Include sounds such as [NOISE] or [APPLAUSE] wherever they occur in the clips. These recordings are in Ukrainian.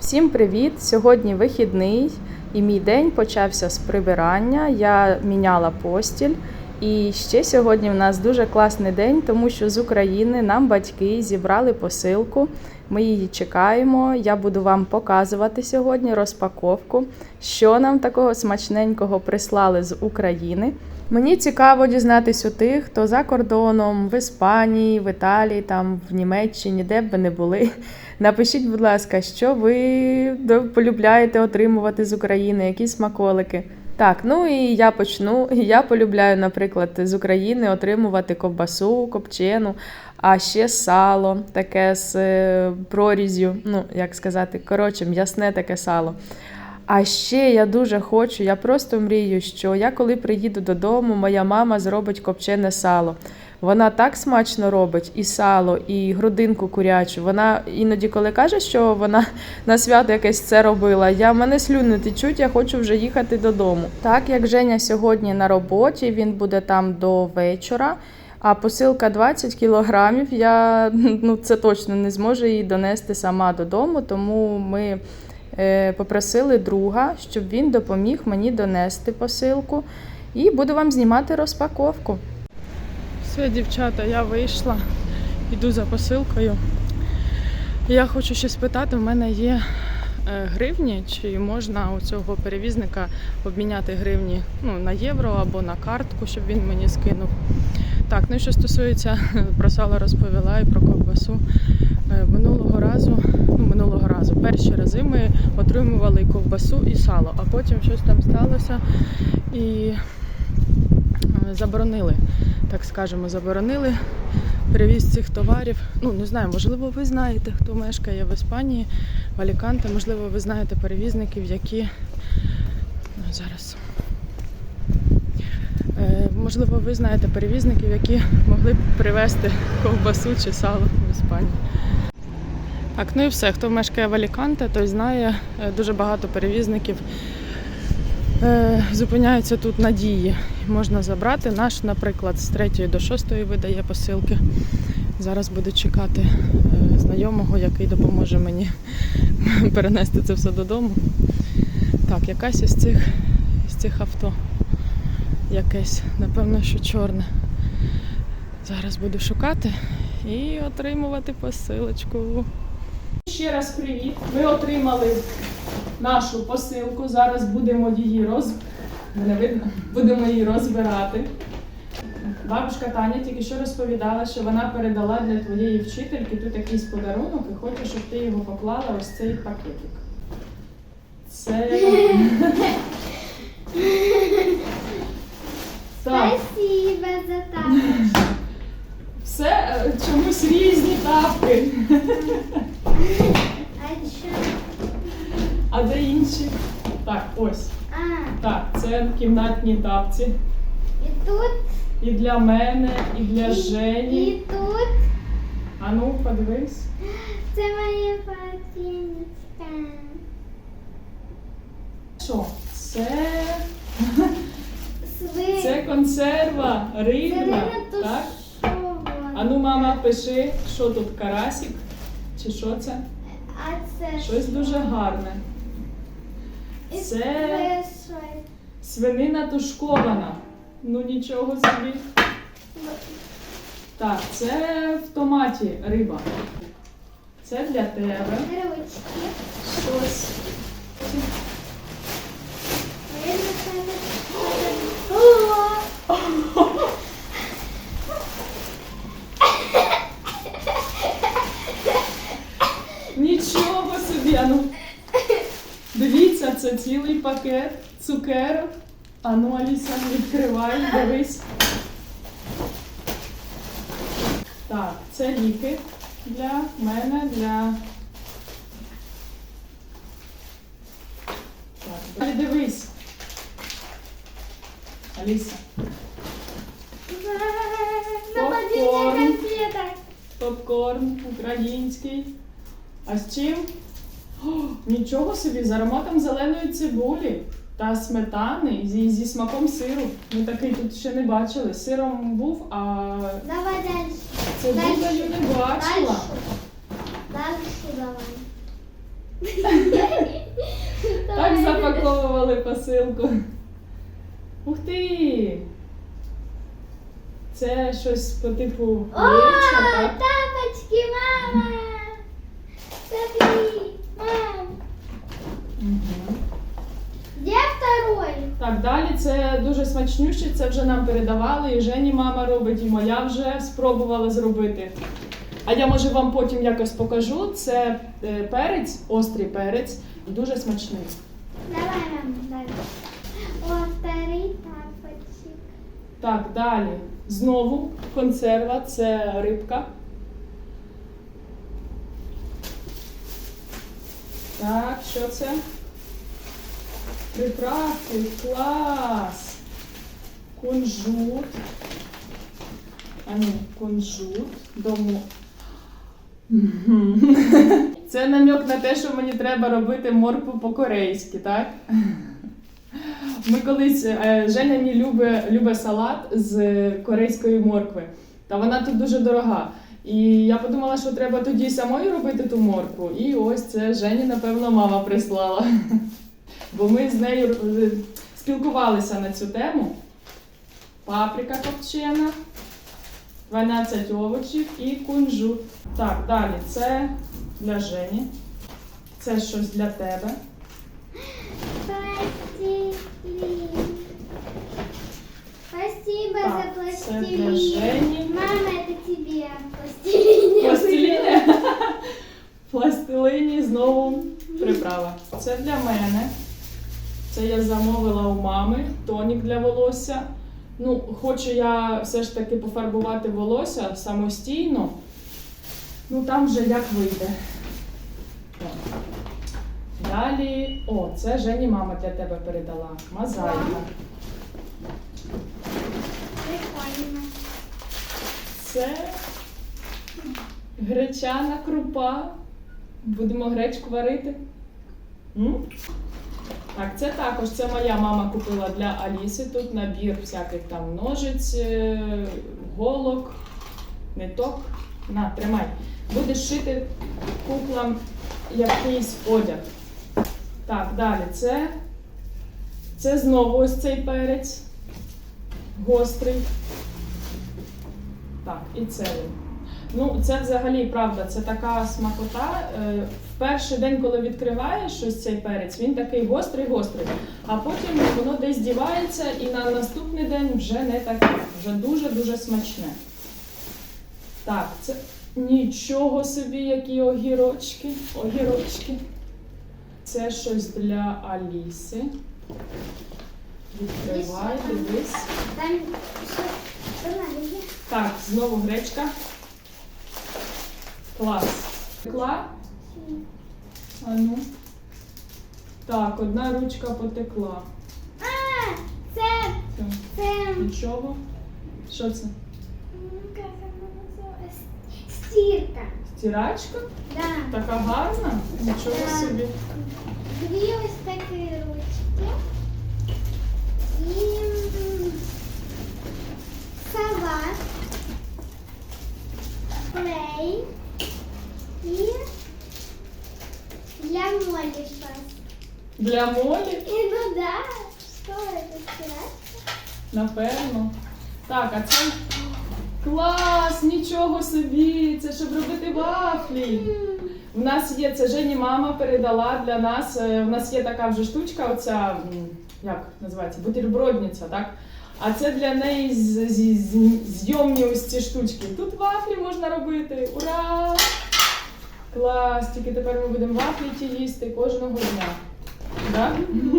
Всім привіт! Сьогодні вихідний, і мій день почався з прибирання. Я міняла постіль. І ще сьогодні в нас дуже класний день, тому що з України нам батьки зібрали посилку. Ми її чекаємо. Я буду вам показувати сьогодні розпаковку, що нам такого смачненького прислали з України. Мені цікаво дізнатись у тих, хто за кордоном, в Іспанії, в Італії, там в Німеччині, де б ви не були. [LAUGHS] Напишіть, будь ласка, що ви полюбляєте отримувати з України, які смаколики. Так, ну і я почну. Я полюбляю, наприклад, з України отримувати ковбасу, копчену, а ще сало, таке з е, прорізю, ну як сказати, коротше, м'ясне таке сало. А ще я дуже хочу, я просто мрію, що я коли приїду додому, моя мама зробить копчене сало. Вона так смачно робить і сало, і грудинку курячу. Вона іноді, коли каже, що вона на свято якесь це робила, я мене слюни течуть, я хочу вже їхати додому. Так як Женя сьогодні на роботі, він буде там до вечора. А посилка 20 кілограмів. Я ну це точно не зможу її донести сама додому, тому ми попросили друга, щоб він допоміг мені донести посилку. І буду вам знімати розпаковку. Все, дівчата, я вийшла, йду за посилкою. Я хочу ще спитати, в мене є е, гривні, чи можна у цього перевізника обміняти гривні ну, на євро або на картку, щоб він мені скинув. Так, ну і що стосується [LAUGHS] про сало розповіла і про ковбасу. Е, Минулого разу, минулого разу, перші рази ми отримували ковбасу і сало, а потім щось там сталося і е, заборонили, так скажемо, заборонили перевіз цих товарів. Ну, не знаю, можливо, ви знаєте, хто мешкає в Іспанії, в Аліканте, можливо, ви знаєте перевізників, які ну, зараз. Е, Можливо, ви знаєте перевізників, які могли б привезти ковбасу чи сало в Іспанію. Так, ну і все. Хто мешкає в Аліканте, той знає е, дуже багато перевізників е, зупиняються тут на дії. Можна забрати. Наш, наприклад, з 3 до 6 видає посилки. Зараз буду чекати е, знайомого, який допоможе мені [LAUGHS] перенести це все додому. Так, якась із цих, із цих авто. Якесь, напевно, що чорне. Зараз буду шукати і отримувати посилочку. Ще раз привіт. Ми отримали нашу посилку. Зараз будемо її роз... Мене видно? Будемо її розбирати. Бабушка Таня тільки що розповідала, що вона передала для твоєї вчительки тут якийсь подарунок і хоче, щоб ти його поклала ось цей пакетик. Це. [LAUGHS] Спасибо за тапочки. Все е, чомусь різні тапки. А що? А де інші? Так, ось. А, Так, це кімнатні тапці. і тут, І для мене, і для Жені. і тут. А ну, подивись. Це моя патіночка. Що? Це, це консерва Це рибна. Так? А ну, мама, пиши, що тут карасик? Чи що це? А це Щось дуже гарне. Це свинина тушкована. Ну нічого собі. Так, це в томаті риба. Це для тебе. Щось. А я не знаю, О! Нічого собі. А ну. Дивіться, це цілий пакет цукерок. А ну, Аліса, відкривай, дивись. Так, це ліки для мене, для. Так, дивись. Аліса, Попкорн. попкорн український. А з чим? О, [GASPS] нічого собі, з ароматом зеленої цибулі та сметани зі, зі смаком сиру. Ми такий тут ще не бачили. Сиром був, а Давай дальше. цибулею не бачила. Дальше. Дальше давай. [LAUGHS] Так запаковували посилку. Ух ти! Це щось по типу О, яєчка, так? тапочки, мама! Смотри, Так, далі це дуже смачнюще, це вже нам передавали, і Жені мама робить, і моя вже спробувала зробити. А я може вам потім якось покажу. Це е, перець, острий перець, дуже смачний. Давай, мам, давай. О, второй тапочек. Так, далі. Знову консерва, це рибка. Так, що це? Приправки, клас! Кунжут. А ну, кунжут. Дому. [LAUGHS] Це намек на те, що мені треба робити моркву по-корейськи, так? Ми колись е, Женя мій любить, любить салат з корейської моркви. Та вона тут дуже дорога. І я подумала, що треба тоді самою робити ту моркву. І ось це Жені, напевно, мама прислала. [LAUGHS] Бо ми з нею е, спілкувалися на цю тему. Паприка копчена, 12 овочів і кунжут. Так, далі це для Жені. Це щось для тебе. Пластилин. Спасибо Так, за це для. Жені. Мама, это тебе пластилин. Пластиліні. Пластилині знову приправа. Це для мене. Це я замовила у мами тонік для волосся. Ну, хочу я все ж таки пофарбувати волосся самостійно. Ну там вже як вийде. Так. Далі. О, це Жені мама для тебе передала. Мозаїка. Прикольно. Це гречана крупа. Будемо гречку варити. Так, це також це моя мама купила для Аліси. Тут набір всяких там ножиць, е, голок, ниток. На, тримай. Будеш шити куклам якийсь одяг. Так, далі це. Це знову ось цей перець. Гострий. Так, і це. Ну, це взагалі правда, це така смакота. Е, В перший день, коли відкриваєш щось цей перець, він такий гострий, гострий. А потім воно десь дівається і на наступний день вже не таке. Вже дуже-дуже смачне. Так, це нічого собі, які огірочки. Огірочки. Це щось для Аліси. Відкривай, дивись. Так, знову гречка. Клас. Текла? А ну. Так, одна ручка потекла. А, це, Все. це, Нічого. Що це? м, як вона називається? Стірка. Стирачка? Да. Така гарна? Нічого собі. Дві ось такі ручки. І м, салат. Клей. І для молі щось. Для молі? І ну да, що це стирачка? Напевно. Так, а це клас! Нічого собі! Це щоб робити вафлі. У нас є це Жені мама передала для нас. е, У нас є така вже штучка, оця м, як називається, бутербродниця, так? А це для неї з- з- з- зйомні ось ці штучки. Тут вафлі можна робити. Ура! Клас! Тільки тепер ми будемо вафлі ті їсти кожного дня. Да?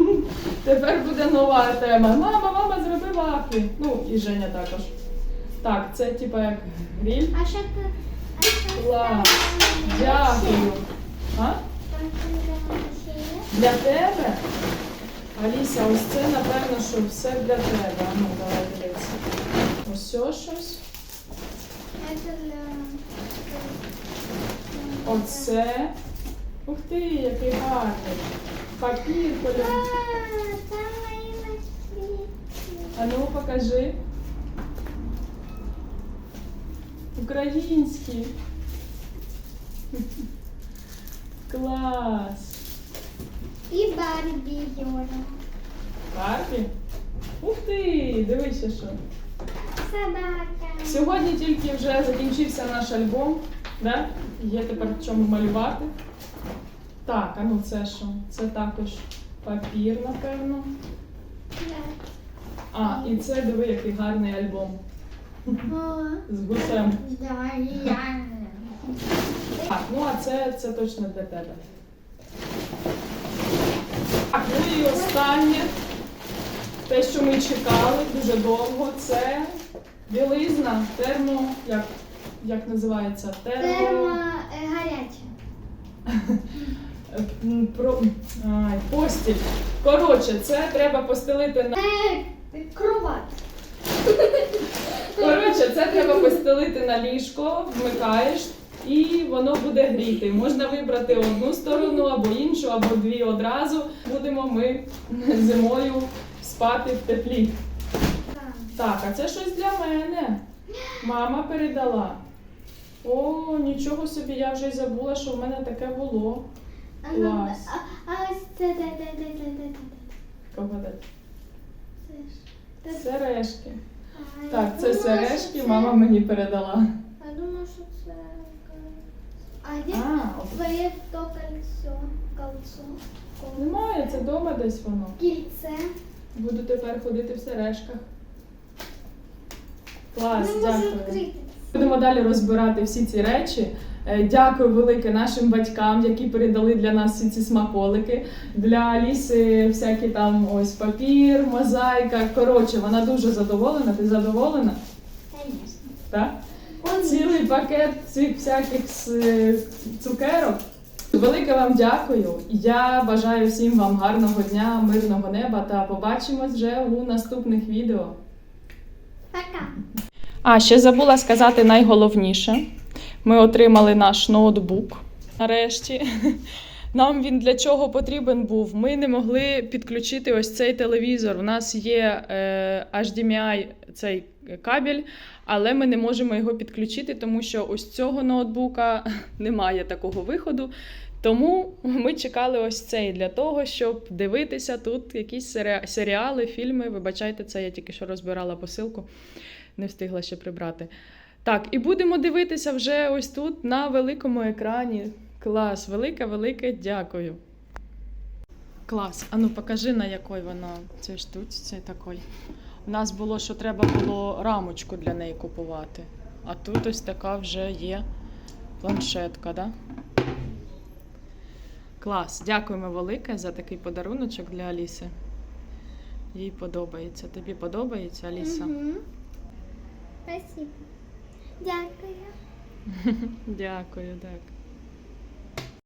[LAUGHS] Тепер буде нова тема. Мама, мама, зроби вафлі. Ну, і Женя також. Так, це типа як гриль. А що ти? А що Клас. там ще є? Дякую. А? Там там ще є? Для тебе? Аліса, ось це, напевно, що все для тебе. А Ну, давай дивитися. Ось щось. Це для... Оце. Ух ти, який гарний. Папір кольор. А ну покажи. Український. Клас. І Барбі Йола. Барбі? Ух ти! Дивися, що. Собака. Сьогодні тільки вже закінчився наш альбом. Да? Є тепер в чому малювати. Так, а ну це що? Це також папір, напевно. А, і це диви, який гарний альбом з гусем. Так, ну а це, це точно для тебе. Так, ну і останнє, те, що ми чекали дуже довго, це білизна, термо, як, як називається? Термо Термо. е, гаряче. е, Про, ай, постіль. Коротше, це треба постелити на. Е, Кровать. Коротше, це треба постелити на ліжко, вмикаєш, і воно буде гріти. Можна вибрати одну сторону або іншу, або дві одразу. Будемо ми зимою спати в теплі. Так, а це щось для мене. Мама передала. О, нічого собі, я вже й забула, що в мене таке було. А ну, Клас. а- А ось це де, де, де, де, де, де. Кого де? Це ж. Це- Сережки. А, я Так, це думала, сережки, що це- мама мені передала. Я думала, що це. А де А, твоє то кольцо? Кольцо. немає, це вдома десь воно. Кільце. Буду тепер ходити в сережках. Клас, Не можу дякую. відкрити. Будемо далі розбирати всі ці речі. Е, Дякую велике нашим батькам, які передали для нас всі ці смаколики. Для Аліси всякі там ось папір, мозаїка. Коротше, вона дуже задоволена. Ти задоволена? Конечно. Так? Цілий пакет цих всяких цукерок. Велике вам дякую. Я бажаю всім вам гарного дня, мирного неба та побачимось вже у наступних відео. Пока. А, ще забула сказати найголовніше. Ми отримали наш ноутбук. Нарешті. [LAUGHS] Нам він для чого потрібен був? Ми не могли підключити ось цей телевізор. У нас є е, HDMI цей кабель, але ми не можемо його підключити, тому що ось цього ноутбука [LAUGHS] немає такого виходу. Тому ми чекали ось цей для того, щоб дивитися тут якісь серіали, фільми. Вибачайте, це я тільки що розбирала посилку, не встигла ще прибрати. Так, і будемо дивитися вже ось тут на великому екрані. Клас, велике, велике дякую. Клас. А ну покажи, на якій вона цій штуці, цей такий. У нас було, що треба було рамочку для неї купувати. А тут ось така вже є планшетка, да? Клас. Дякуємо велике за такий подаруночок для Аліси. Їй подобається. Тобі подобається, Аліса? Мгм. Спасибо. Дякую. Дякую, так.